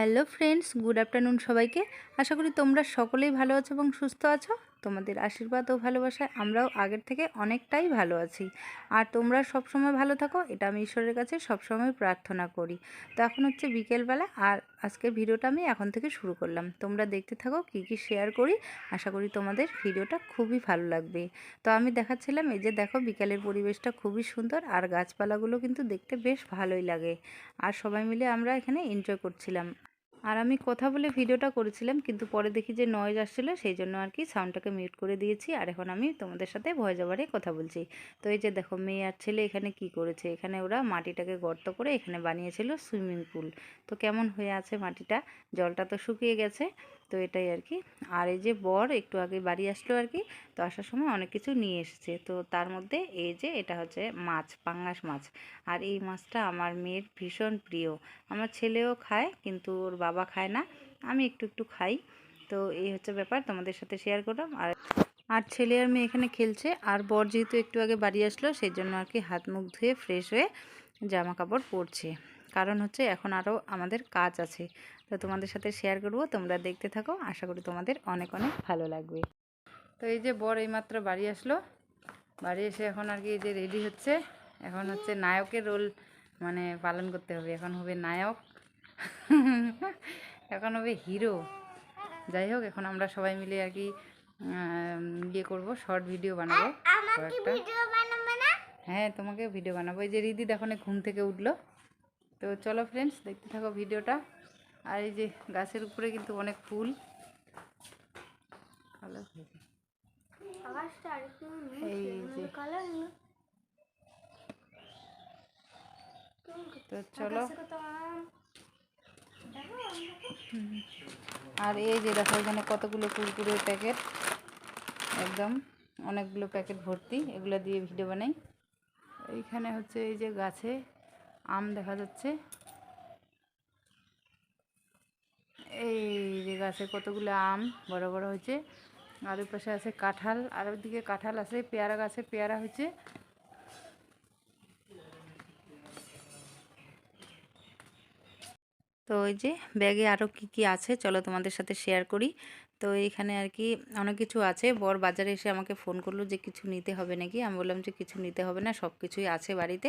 Hello friends, good afternoon সবাইকে। আশা করি তোমরা সকলেই ভালো আছো এবং সুস্থ আছো। তোমাদের আশীর্বাদ ও ভালোবাসায় আমরাও আগের থেকে অনেকটাই ভালো আছি। আর তোমরা সব সময় ভালো থাকো, এটা আমি ঈশ্বরের কাছে সবসময় প্রার্থনা করি। তো এখন হচ্ছে বিকেলবেলা আর আজকের ভিডিওটা আমি এখন থেকে শুরু করলাম। তোমরা দেখতে থাকো, কি কি শেয়ার করি। আশা করি তোমাদের ভিডিওটা খুবই ভালো লাগবে। তো আমি দেখাচ্ছিলাম, এই যে দেখো বিকালের পরিবেশটা খুবই সুন্দর আর গাছপালাগুলো কিন্তু দেখতে বেশ ভালোই লাগে। আর সবাই মিলে আমরা এখানে এনজয় করছিলাম। আর আমি কথা বলে ভিডিওটা করেছিলাম, কিন্তু পরে দেখি যে নয়েজ আসছিল, সেই জন্য আর কি সাউন্ডটাকে মিউট করে দিয়েছি। আর এখন আমি তোমাদের সাথে ভয় যাবারে কথা বলছি। তো এই যে দেখো, মেয়ে আর ছেলে এখানে কি করেছে? এখানে ওরা মাটিটাকে গর্ত করে এখানে বানিয়েছিল সুইমিং পুল তো কেমন হয়ে আছে মাটিটা? জলটা তো শুকিয়ে গেছে, তো এটাই আর কি। আর এই যে বর একটু আগে বাড়ি আসলো আর কি, তো আসার সময় অনেক কিছু নিয়ে এসেছে। তো তার মধ্যে এই যে এটা হচ্ছে মাছ, পাঙ্গাস মাছ। আর এই মাছটা আমার মেয়ের ভীষণ প্রিয়। আমার ছেলেও খায়, কিন্তু ওর খায় না, আমি একটু একটু খাই। তো এই হচ্ছে ব্যাপার, তোমাদের সাথে শেয়ার করলাম। আর আর ছেলে আর মেয়ে এখানে খেলছে, আর বর যেহেতু একটু আগে বাড়ি আসলো সেই জন্য আর কি হাত মুখ ধুয়ে ফ্রেশ হয়ে জামা কাপড় পরছে। কারণ হচ্ছে এখন আরও আমাদের কাজ আছে। তো তোমাদের সাথে শেয়ার করব, তোমরা দেখতে থাকো, আশা করি তোমাদের অনেক অনেক ভালো লাগবে। তো এই যে বর এইমাত্র বাড়ি আসলো, বাড়ি এসে এখন আর কি এই যে রেডি হচ্ছে। এখন হচ্ছে নায়কের রোল মানে পালন করতে হবে। এখন হবে নায়ক। এখন হবে হিরো। যাই হোক এখন আমরা সবাই মিলে আর কি ইয়ে করব শর্ট ভিডিও বানাবো কয়েকটা। হ্যাঁ তোমাকে ভিডিও বানাবো। এই যে রিদি দেখো ঘুম থেকে উঠল। তো চলো ফ্রেন্ডস দেখতে থাকো ভিডিওটা। আর এই যে গাছের উপরে কিন্তু অনেক ফুল। এই যে। তো চলো। আর এই যে দেখো, এখানে কতগুলো কুরকুরের প্যাকেট। একদম অনেকগুলো প্যাকেট ভর্তি, এগুলো দিয়ে ভিডিও বানাই। এইখানে হচ্ছে এই যে গাছে আম দেখা যাচ্ছে। এই যে গাছে কতগুলো আম, বড় বড় হয়েছে। আর ওই পাশে আছে কাঁঠাল, আর ওইদিকে কাঁঠাল আছে, পেয়ারা গাছে, পেয়ারা হয়েছে তো ওই যে ব্যাগে আরও কি কি আছে চলো তোমাদের সাথে শেয়ার করি। তো এখানে আর কি অনেক কিছু আছে। বর বাজারে এসে আমাকে ফোন করল যে কিছু নিতে হবে নাকি? আমি বললাম যে কিছু নিতে হবে না সব কিছুই আছে বাড়িতে।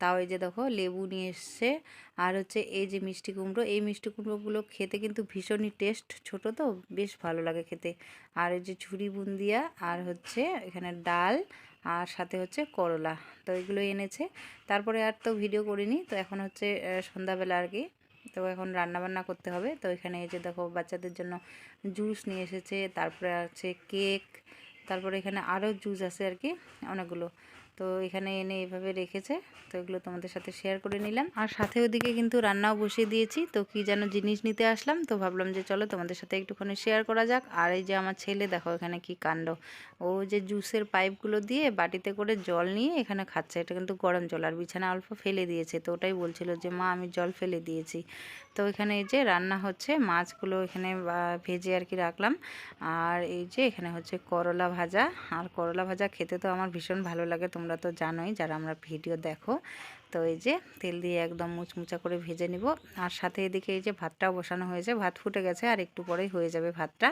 তাও এই যে দেখো লেবু নিয়ে এসছে। আর হচ্ছে এই যে মিষ্টি কুমড়ো, এই মিষ্টি কুমড়োগুলো খেতে কিন্তু ভীষণই টেস্ট ছোট তো, বেশ ভালো লাগে খেতে। আর এই যে ঝুড়ি বুন্দিয়া, আর হচ্ছে এখানে ডাল, আর সাথে হচ্ছে করলা। তো এগুলো এনেছে। তারপরে আর তো ভিডিও করিনি। তো এখন হচ্ছে সন্ধ্যাবেলা আর কি তো এখন রান্না বান্না করতে হবে। তো এখানে এই যে দেখো বাচ্চাদের জন্য জুস নিয়ে এসেছে, তারপরে আছে কেক, তারপরে এখানে আরও জুস আছে আর কি, অনেকগুলো। তো এখানে এনে এভাবে রেখেছে, তো এগুলো তোমাদের সাথে শেয়ার করে নিলাম। আর সাথে ওদিকে কিন্তু রান্নাও বসিয়ে দিয়েছি, তো কি যেন জিনিস নিতে আসলাম, তো ভাবলাম যে চলো তোমাদের সাথে একটুখানি শেয়ার করা যাক। আর এই যে আমার ছেলে, দেখো এখানে কি কাণ্ড। ও যে জুসের পাইপগুলো দিয়ে বাটিতে করে জল নিয়ে এখানে খাচ্ছে, এটা কিন্তু গরম জল, আর বিছানা অল্প ফেলে দিয়েছে, তো ওটাই বলছিল যে, মা, আমি জল ফেলে দিয়েছি। তো এখানে এই যে রান্না হচ্ছে, মাছগুলো এখানে ভেজে আর কি রাখলাম। আর এই যে এখানে হচ্ছে করলা ভাজা। আর করলা ভাজা খেতে তো আমার ভীষণ ভালো লাগে, তোমরা তো জানোই, যারা আমরা ভিডিও দেখো। তো এই যে তেল দিয়ে একদম মুচমুচা করে ভেজে নিব। আর সাথে এদিকে এই যে ভাতটাও বসানো হয়েছে, ভাত ফুটে গেছে, আর একটু পরেই হয়ে যাবে ভাতটা।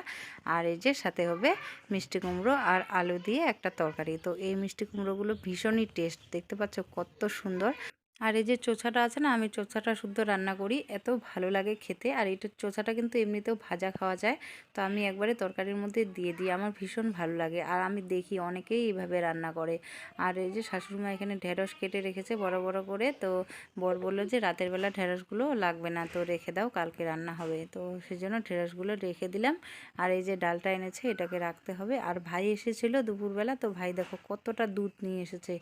আর এই যে সাথে হবে মিষ্টি কুমড়ো আর আলু দিয়ে একটা তরকারি। তো এই মিষ্টি কুমড়োগুলো ভীষণই টেস্ট, দেখতে পাচ্ছ কত সুন্দর। আর এই যে চোছাটা আছে না, আমি চোছাটা শুদ্ধ রান্না করি, এত ভালো লাগে খেতে। আর এটা চোছাটা কিন্তু এমনিতেও ভাজা খাওয়া যায়, তো আমি একবারে তরকারির মধ্যে দিয়ে দিই, আমার ভীষণ ভালো লাগে। আর আমি দেখি অনেকেই এইভাবে রান্না করে। আর এই যে শাশুড়িমা এখানে ঢেঁড়স কেটে রেখেছে বড় বড় করে, তো বর বলল যে রাতের বেলা ঢেঁড়সগুলো লাগবে না, তো রেখে দাও, কালকে রান্না হবে। তো সেই জন্য ঢেঁড়সগুলো রেখে দিলাম। আর এই যে ডালটা এনেছে, এটাকে রাখতে হবে। আর ভাই এসেছিল দুপুরবেলা, তো ভাই দেখো কতটা দুধ নিয়ে এসেছে।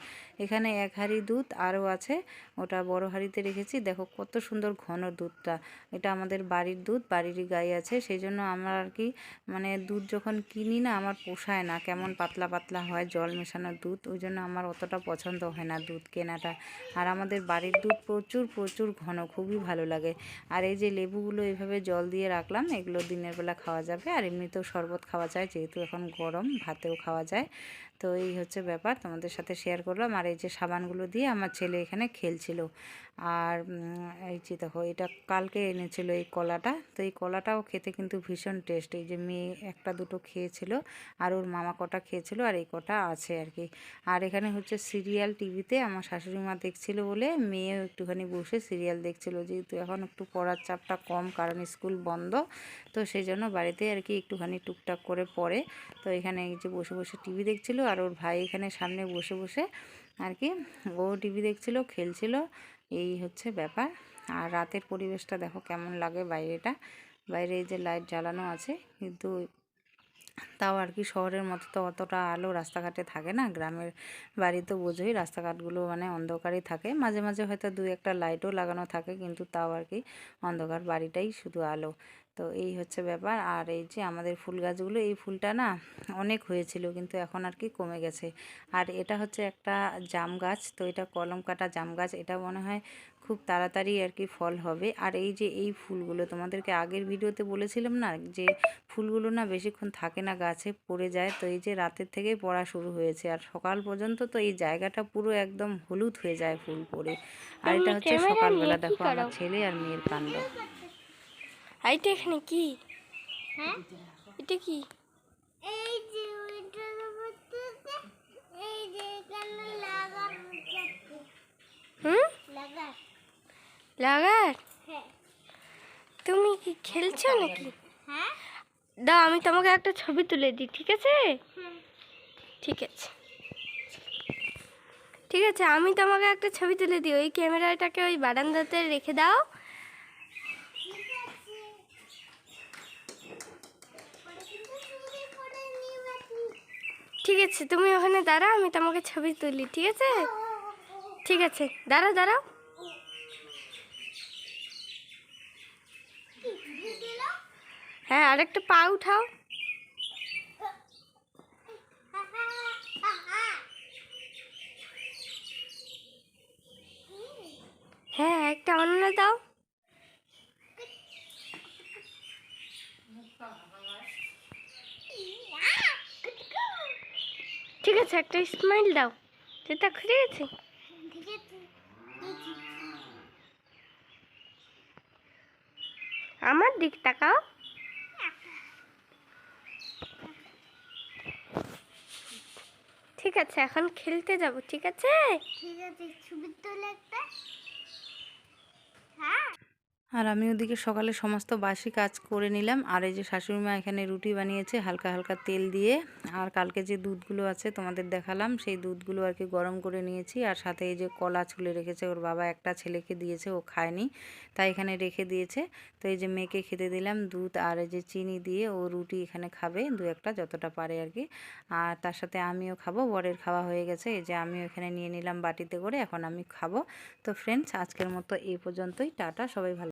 এখানে এক হাঁড়ি দুধ আরও আছে ওটা বড় হাঁড়িতে রেখেছি। দেখো কত সুন্দর ঘন দুধটা। এটা আমাদের বাড়ির দুধ, বাড়িরই গাই আছে। সেই জন্য আমার আর কি মানে দুধ যখন কিনি না, আমার পোষায় না কেমন পাতলা পাতলা হয় জল মেশানো দুধ। ওই জন্য আমার অতটা পছন্দ হয় না দুধ কেনাটা। আর আমাদের বাড়ির দুধ প্রচুর প্রচুর ঘন, খুবই ভালো লাগে। আর এই যে লেবুগুলো এইভাবে জল দিয়ে রাখলাম, এগুলো দিনের বেলা খাওয়া যাবে। আর এমনিতেও শরবত খাওয়া যায়, যেহেতু এখন গরম, ভাতেও খাওয়া যায়। তো এই হচ্ছে ব্যাপার। তোমাদের সাথে শেয়ার করলাম। আর এই যে সাবানগুলো দিয়ে আমার ছেলে এখানে খেলছিল। আর এই যে দেখো, এটা কালকে এনেছিল এই কলাটা। তো এই কলাটাও খেতে কিন্তু ভীষণ টেস্ট এই যে মেয়ে একটা দুটো খেয়েছিল আর ওর মামা কটা খেয়েছিল আর এই কটা আছে আর কি। আর এখানে হচ্ছে সিরিয়াল টিভিতে আমার শাশুড়ি মা দেখছিল বলে মেয়েও একটুখানি বসে সিরিয়াল দেখছিল। যেহেতু এখন একটু পড়ার চাপটা কম, কারণ স্কুল বন্ধ, তো সেই জন্য বাড়িতে আর কি একটুখানি টুকটাক করে পড়ে। তো এখানে এই যে বসে বসে টিভি দেখছিল আর ওর ভাই এখানে সামনে বসে বসে আর কি, ও টিভি দেখছিল, খেলছিল। এই হচ্ছে ব্যাপার। আর রাতের পরিবেশটা দেখো কেমন লাগে বাইরেটা। বাইরে যে লাইট জ্বালানো আছে, কিন্তু তাও আর কি শহরের মতো তো অতটা আলো রাস্তাঘাটে থাকে না। গ্রামের বাড়ি তো বোঝোই, রাস্তাঘাটগুলো মানে অন্ধকারই থাকে। মাঝে মাঝে হয়তো দু একটা লাইটও লাগানো থাকে, কিন্তু তাও আর কি অন্ধকার, বাড়িটাই শুধু আলো। তো এই হচ্ছে ব্যাপার। আর এই যে আমাদের ফুল গাছগুলো এই ফুলটা না অনেক হয়েছিল কিন্তু এখন আর কি কমে গেছে। আর এটা হচ্ছে একটা জাম গাছ তো এটা কলম কাটা জাম গাছ। এটা মনে হয় খুব তাড়াতাড়ি আর কি ফল হবে। আর এই যে এই ফুলগুলো তোমাদেরকে আগের ভিডিওতে বলেছিলাম না যে ফুলগুলো না বেশিক্ষণ থাকে না গাছে পড়ে যায়। তো এই যে রাতের থেকেই পড়া শুরু হয়েছে। আর সকাল পর্যন্ত তো এই জায়গাটা পুরো একদম হলুদ হয়ে যায় ফুল পড়ে। আর এটা হচ্ছে সকালবেলা দেখো আমার ছেলে আর মেয়ের কাণ্ড। এইটা এখানে কি? হ্যাঁ? এটা কি? এই যে এই যে এখানে হুম? লাগা লাগার? হ্যাঁ। তুমি কি খেলছো নাকি? হ্যাঁ? দাও আমি তোমাকে একটা ছবি তুলে দিই ঠিক আছে? ঠিক আছে। ঠিক আছে আমি তোমাকে একটা ছবি তুলে দিই ওই ক্যামেরাটাকে ওই বারান্দাতে রেখে দাও ঠিক আছে পরে কিন্তু চুরি করে নিবে ঠিক আছে, তুমি ওখানে দাঁড়াও, আমি তোমাকে ছবি তুলি, ঠিক আছে? ঠিক আছে, দাঁড়াও দাঁড়াও। হ্যাঁ আরেকটা পা উঠাও হ্যাঁ একটা অন্য দাও আছে একটা স্মাইল দাও। যেটা খুলে গেছে আমার দিক তাকাও। ঠিক আছে, এখন খেলতে যাব, ঠিক আছে? ঠিক আছে, ছবি তোলে একটা। হ্যাঁ। আর আমি ওদিকে সকালে সমস্ত বাসি কাজ করে নিলাম। আর এই যে শাশুড়ি মা এখানে রুটি বানিয়েছে, হালকা হালকা তেল দিয়ে। আর কালকে যে দুধগুলো আছে তোমাদের দেখালাম, সেই দুধগুলো আর কি গরম করে নিয়েছি। আর সাথে এই যে কলা ছুলে রেখেছে, ওর বাবা একটা ছেলেকে দিয়েছে, ও খায়নি, তাই এখানে রেখে দিয়েছে। তো এই যে মেয়েকে খেতে দিলাম দুধ আর এই যে চিনি দিয়ে ও রুটি এখানে খাবে, দু একটা যতটা পারে আর কি। আর তার সাথে আমিও খাব, বরের খাওয়া হয়ে গেছে। এই যে আমিও এখানে নিয়ে নিলাম বাটিতে করে, এখন আমি খাব। তো ফ্রেন্ডস আজকের মতো এই পর্যন্তই, টাটা, সবাই ভালো